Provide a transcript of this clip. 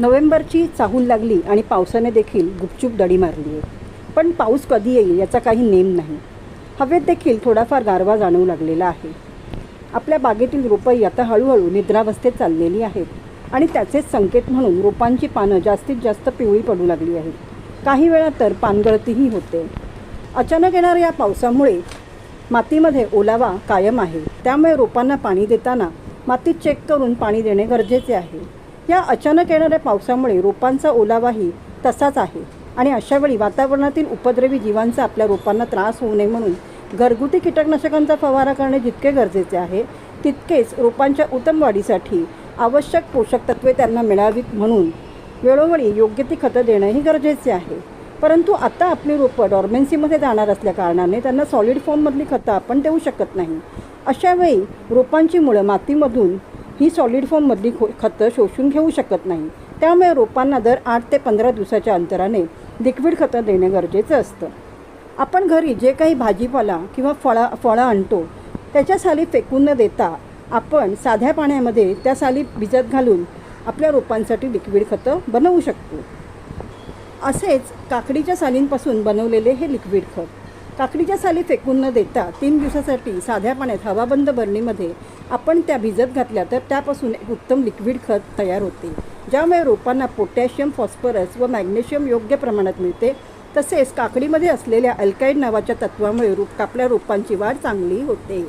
नोव्हेंबरची चाहूल लागली आणि पावसाने देखील गुपचूप दडी मारली आहे. पण पाऊस कधी येईल याचा काही नेम नाही. हवेत देखील थोडाफार गारवा जाणवू लागलेला आहे. आपल्या बागेतील रोपंही आता हळूहळू निद्रावस्थेत चाललेली आहेत आणि त्याचेच संकेत म्हणून रोपांची पानं जास्तीत जास्त पिवळी पडू लागली आहेत. काही वेळा तर पानगळतीही होते. अचानक येणाऱ्या या पावसामुळे मातीमध्ये ओलावा कायम आहे. त्यामुळे रोपांना पाणी देताना माती चेक करून पाणी देणे गरजेचे आहे. या अचानक येणाऱ्या पावसामुळे रोपांचा ओलावाही तसाच आहे आणि अशावेळी वातावरणातील उपद्रवी जीवांचा आपल्या रोपांना त्रास होऊ नये म्हणून घरगुती कीटकनाशकांचा फवारा करणे जितके गरजेचे आहे तितकेच रोपांच्या उत्तम वाढीसाठी आवश्यक पोषक तत्वे त्यांना मिळावीत म्हणून वेळोवेळी योग्य ती खतं देणंही गरजेचे आहे. परंतु आता आपली रोपं डॉर्मेन्सीमध्ये जाणार असल्या कारणाने त्यांना सॉलिड फॉर्ममधली खतं आपण देऊ शकत नाही. अशावेळी रोपांची मुळं मातीमधून ही सॉलिड फॉर्ममधली खो खतं शोषून घेऊ शकत नाही. त्यामुळे रोपांना दर आठ ते पंधरा दिवसाच्या अंतराने लिक्विड खतं देणे गरजेचं असतं. आपण घरी जे काही भाजीपाला किंवा फळा फळं आणतो त्याच्या साली फेकून न देता आपण साध्या पाण्यामध्ये त्या साली भिजत घालून आपल्या रोपांसाठी लिक्विड खतं बनवू शकतो. असेच काकडीच्या सालींपासून बनवलेले हे लिक्विड खत. काकडीच्या साली फेकून न देता तीन दिवसासाठी साध्या पाण्यात हवाबंद बरणीमध्ये आपण त्या भिजत घातल्या तर त्यापासून एक उत्तम लिक्विड खत तयार होते. ज्यामुळे रोपांना पोटॅशियम फॉस्फरस व मॅग्नेशियम योग्य प्रमाणात मिळते. तसेच काकडीमध्ये असलेल्या अल्काईड नावाच्या तत्वामुळे रोप आपल्या रोपांची वाढ चांगली होते.